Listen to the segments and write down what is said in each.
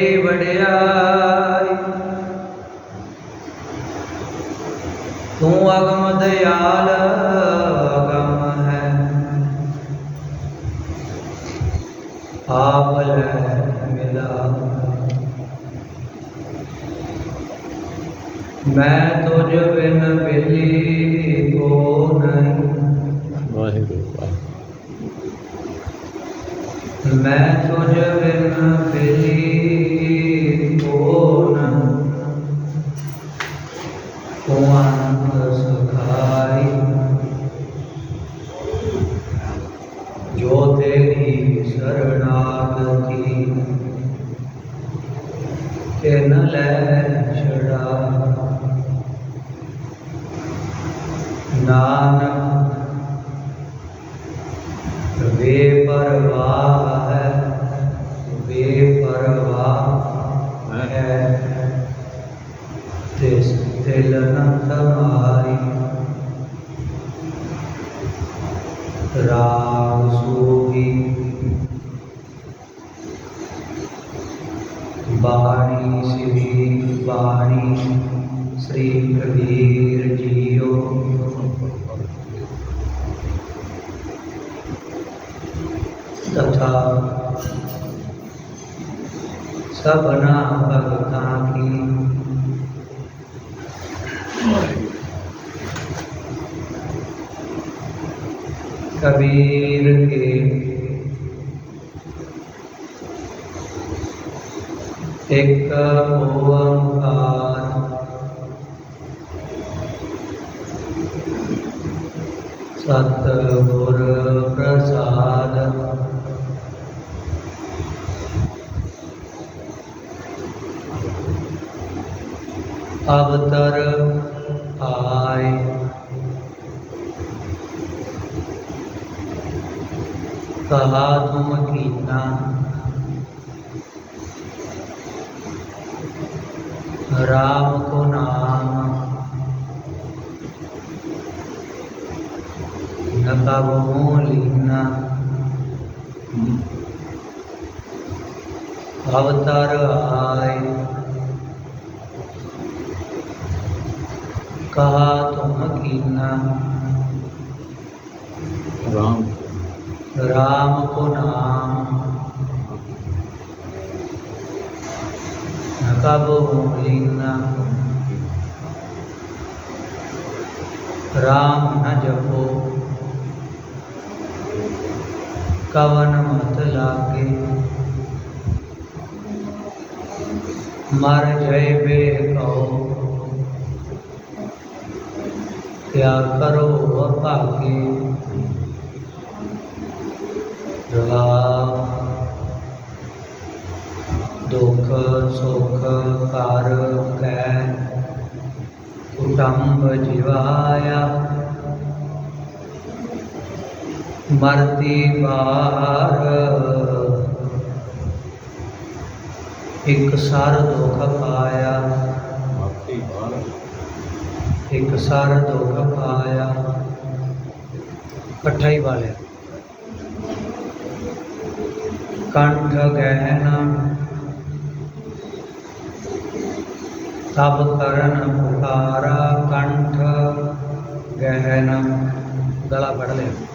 तेरी वडियाई तू अगम दयाल अगम है। आप मिला मैं तो जो बिन बिली को नहीं। मैं तुझ बिन श्री कबीर जियो तथा सबना भगता की कबीर के एक ओंकार सतगुर प्रसाद अवतर आए कहा तुम कीना राम को नाम अवतर आए। कहा तुम कीना ਰਾਮ राम को नाम। न कब राम न जपो। कवन मत लागे। मर जय बे कहो। क्या करो वह भागे दुख, सुख, कार, कै, कुटुंब जीवाया। मरती बार एक सार दुख पाया। एक सार दुख पाया। कठाई वाले। कंठ गहना। तब करण पुकारा कंठ गहना। गला पढ़ लिया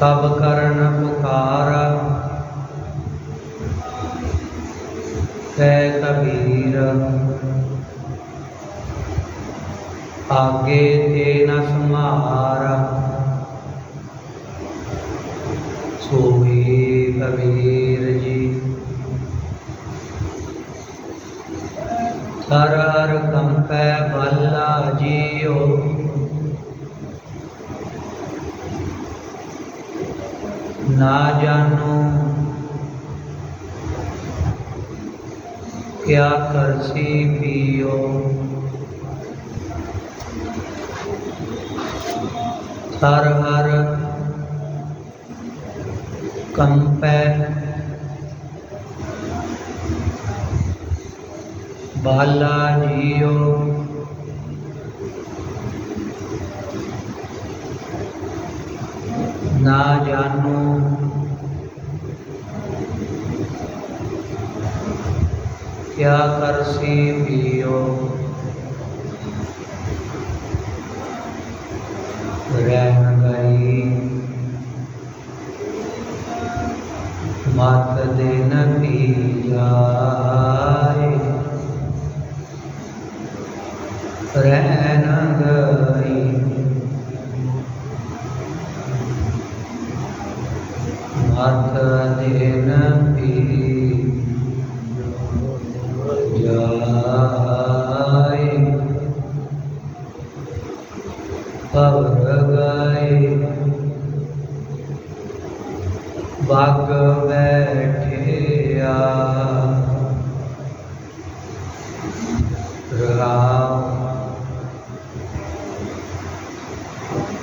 तब करण पुकार। कबीर आगे थे न समार सोही कबीर जी तर ਨਾ ਜਾਣੋ। ਕਿਆ ਕਰਸੀ ਪੀਓ? ਹਰ ਹਰ ਕੰਪੈ ਬਾਲਾ ਜੀਓ। ना जानो। क्या कर सी पियो रह गई। मत देन पिया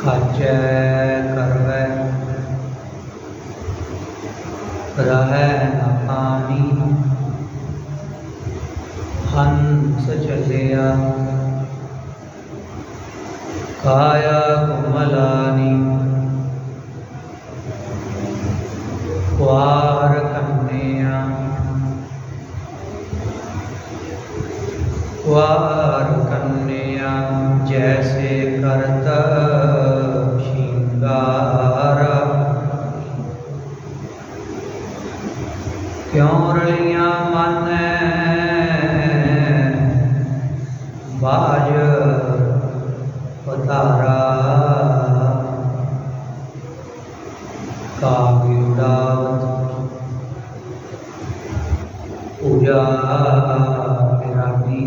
काचे करवे। रहे पानी। हंस चलिया। काया कुमलानी। कन्या कन्या जैसे करत ਕਿਉਂ ਰਲੀਆਂ ਮਨ? ਬਾਜ ਪਤਾਰਾ ਕਾਵਿ ਉਡਾਵਤ। ਪੂਜਾ ਮੇਰਾ ਨੀ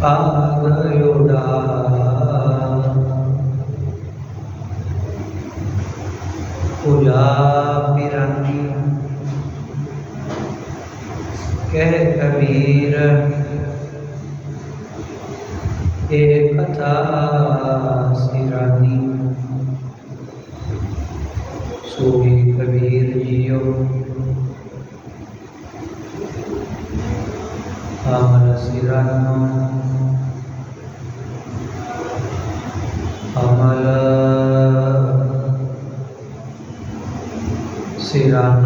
ਕਾਗ कथा सिरानी। सोई कबीर जियो। अमल सिरानो। अमल सिरानो।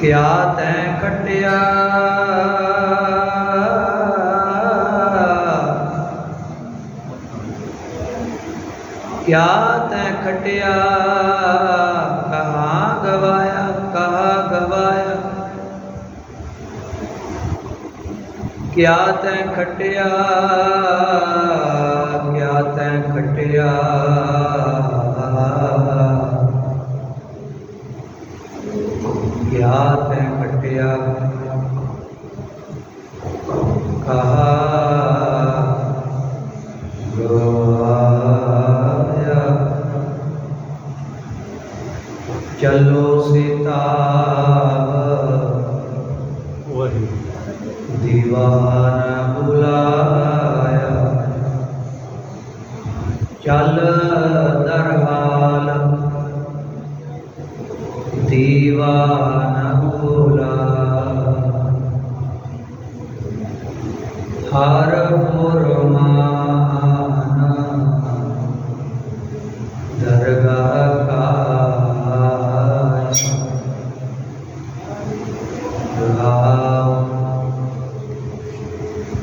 क्या तैं कटिया क्या तैं खटिया कहाँ गवाया कहाँ गवाया क्या तैं खटिया क्या तैं खटिया क्या तैं खटिया कहा चलो सीता वही। दीवान बुलाया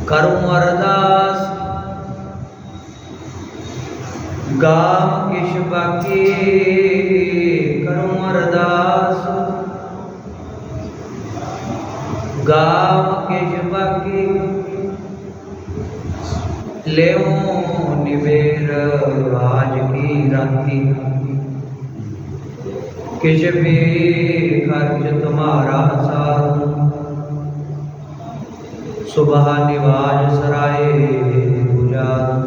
करूँ अरदास गाम किश बाकी करूँ अरदास गाम किश बाकी ले निबेर आज की राती किश भी खर्च तुम्हारा सारू ਸੁਬਹ ਨਿਵਾਜ ਸਰਾਏ ਗੁਜਾਰ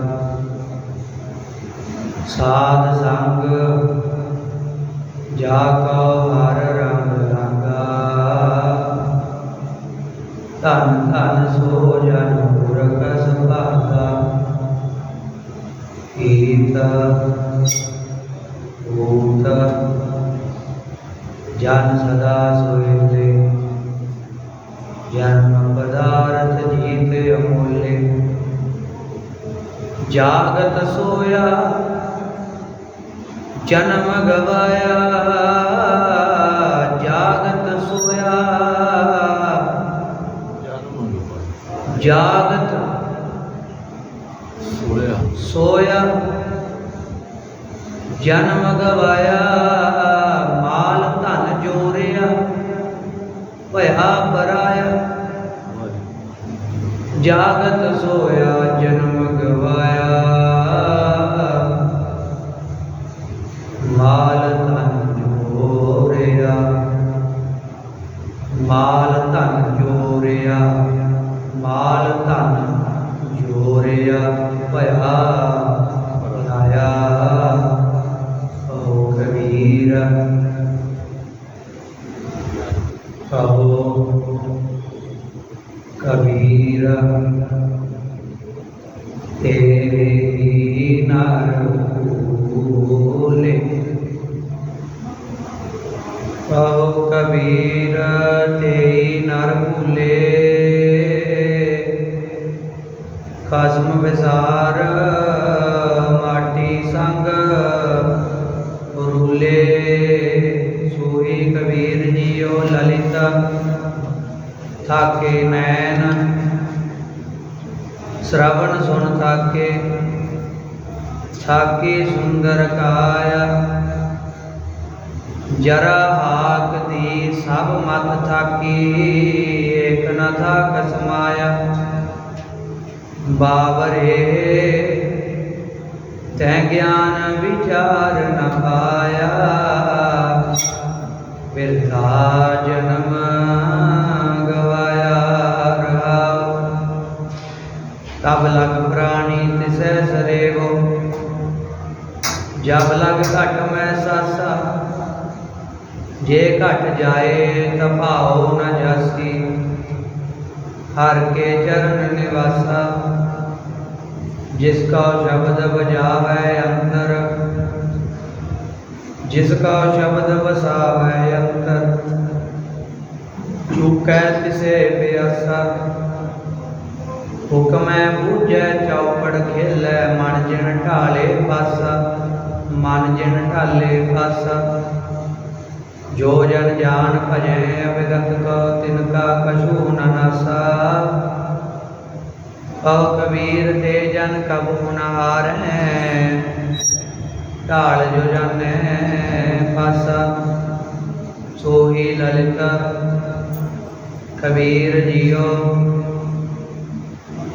ਸਾਧ ਸੰਗ ਜਾ ਕਉ ਹਰ ਰੰਗ ਰੰਗਾ। ਧੰਨ ਧਨ ਜਾਗਤ ਸੋਇਆ ਜਨਮ ਗਵਾਇਆ ਜਾਗਤ ਸੋਇਆ। ਜਾਗਤ ਸੋਇਆ। ਸੋਇਆ ਜਨਮ ਗਵਾਇਆ ਮਾਲ ਧਨ ਜੋਰਿਆ ਭਇਆ ਪਰਾਇਆ ਜਾਗਤ ਸੋਇਆ पाया कबीर अहो कबीर तेरे नारू थाके नैन। श्रवण सुन थाके थाके सुंदर काय। जरा हाक दी सब मत थाकी, एक न था कसमाया बाबरे तै ज्ञान विचार न पाया। ਬਿਰਥਾ ਜਨਮ ਗਵਾਇਆ ਰਹਾਉ ਤਬ ਲਗ ਪ੍ਰਾਣੀ ਤਿਸੈ ਸਰੇਵੋ ਜਬ ਲਗ ਘਟ ਮੈਂ ਸਾਸਾ ਜੇ ਘਟ ਜਾਏ ਤਾਂ ਭਾਉ ਨ ਜਾਸੀ ਹਰ ਕੇ ਚਰਨ ਨਿਵਾਸਾ ਜਿਸ ਕਾ ਸ਼ਬਦ ਬਜਾਵੇ जिसका शब्द वसावै अंतर। चूकै तिसे बेअसर। हुक्म बूझै चौपड़ खेल, मन जिन ढाले बस मन जिन ढाले बस जो जन जान भजै अविगत कौ, तिनका कछु न नासा। अ कबीर ते जन कबू न हैं ਢਾਲ ਜੋ ਜਾਣੈ ਪਾਸਾ, ਸੋਹੀ ਲਲਿਤ, ਕਬੀਰ ਜੀਓ,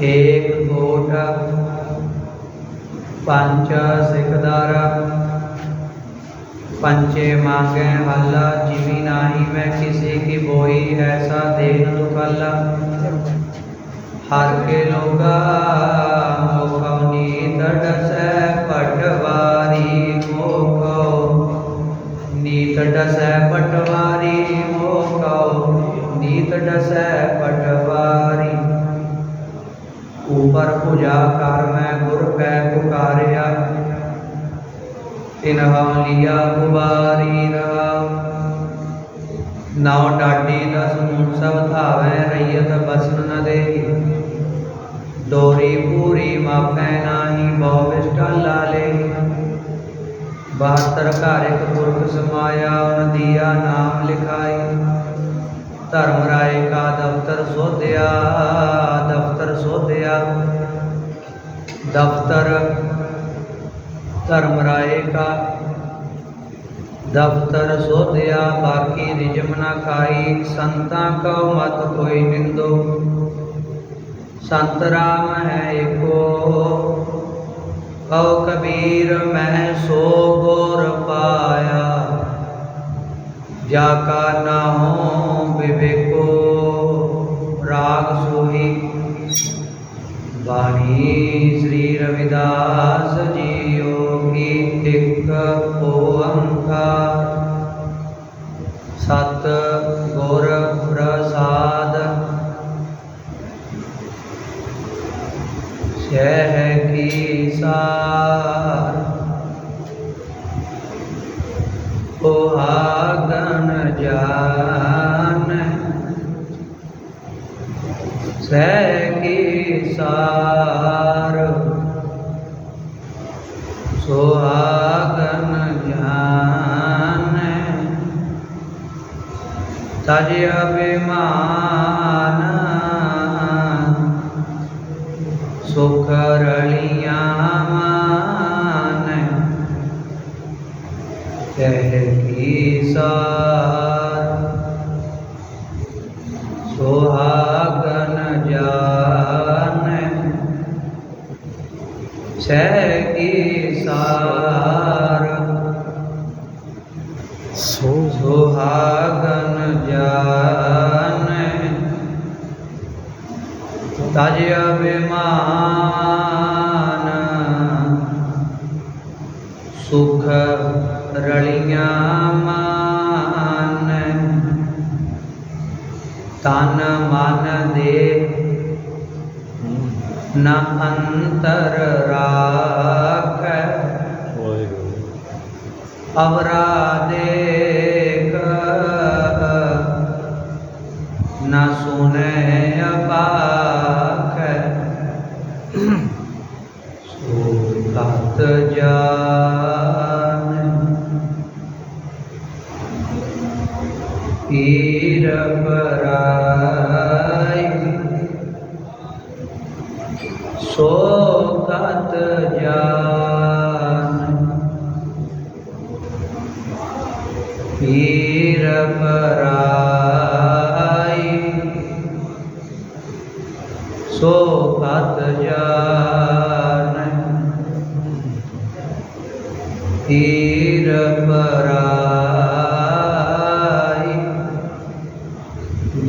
ਏਕ ਕੋਟ, ਪੰਚ ਸਿਖਦਾਰਾ ਪੰਚੇ ਮੰਗੇ ਹੱਲਾ, ਜਿਵੀ ਨਾਹੀ ਮੈਂ ਕਿਸੇ ਕੀ ਬੋਈ, ਐਸਾ ਦੇਨ ਦੁਖਾਲਾ ਹਰ ਕੇ ਲੋਗਾ ਲਿਆ ਗੁਬਾਰੀ ਰਹਾ ਨਾਉ ਡਾਡੀ ਦਸ ਮੂਨ ਸਭ ਧਾਵੈ, ਰਈਅਤ ਬਸਨ ਨ ਦੇਹੀ। ਡੋਰੀ ਪੂਰੀ ਮਾਪੈ ਨਾਹੀ, ਬਹੁ ਵਿਸ਼ਟਾ ਲਾਲੇ 72 ਘਰ ਇੱਕ ਪੁਰਖ ਸਮਾਇਆ, ਉਨ ਦੀਆ ਨਾਮ ਲਿਖਾਈ। ਧਰਮ ਰਾਏ ਕਾ ਦਫਤਰ ਸੋਧਿਆ ਦਫਤਰ ਸੋਧਿਆ। ਦਫਤਰ ਧਰਮ ਰਾਏ ਕਾ दफ्तर सोधिया बाकी रिजम न खाई संता को मत कोई निंदो संत राम है एको कौ कबीर मैं सो गोर पाया जाका ना हो विवेक सुहागन ज्ञान तज अभिमान। सुखरलिया मान। कह की सा सार सुहागन जान ताज अभिमान। सुख रलिया मान तन मन दे। न अंतर रा अवरा देख। न सुने पाख सूरत जान। पीर परा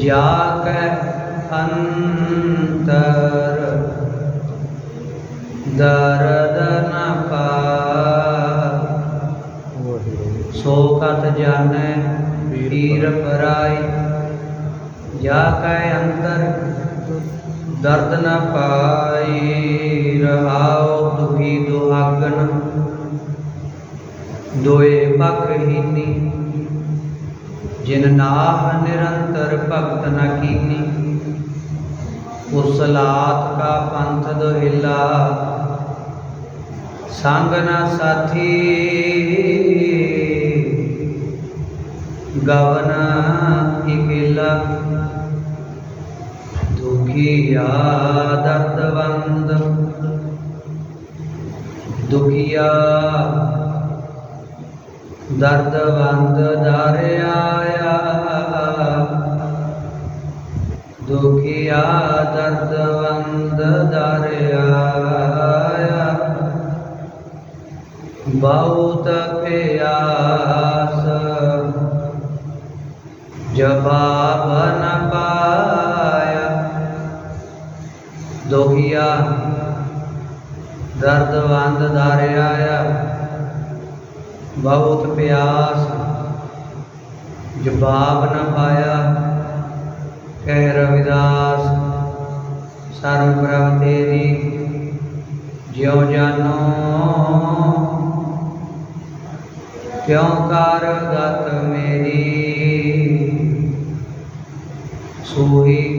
जाक अंतर दर्द न पा सोकत जाने पीर पराई जा कह अंतर दर्द न पाई। रहाओ दुखी दुहागन। दोए पख हिनी। जिन नाह निरंतर भगत प्रार्थना की उसलात का पंथ दोहिला सांगना साथी। गवना इकिला दुखी दर्दवंद दुखिया। दर्दवंद दारे आया दुखिया दर्दवंद दरिया बहुत प्यास। जवाब न पाया। दुखिया दर्दवंद दरिया बहुत प्यास। जवाब न पाया। ਕਹਿ ਰਵਿਦਾਸ ਸਰਬ ਪ੍ਰਭ ਤੇਰੀ ਜਿਉ ਜਾਨੋ। ਕਿਉ ਕਰ ਗਤ ਮੇਰੀ ਸੋਈ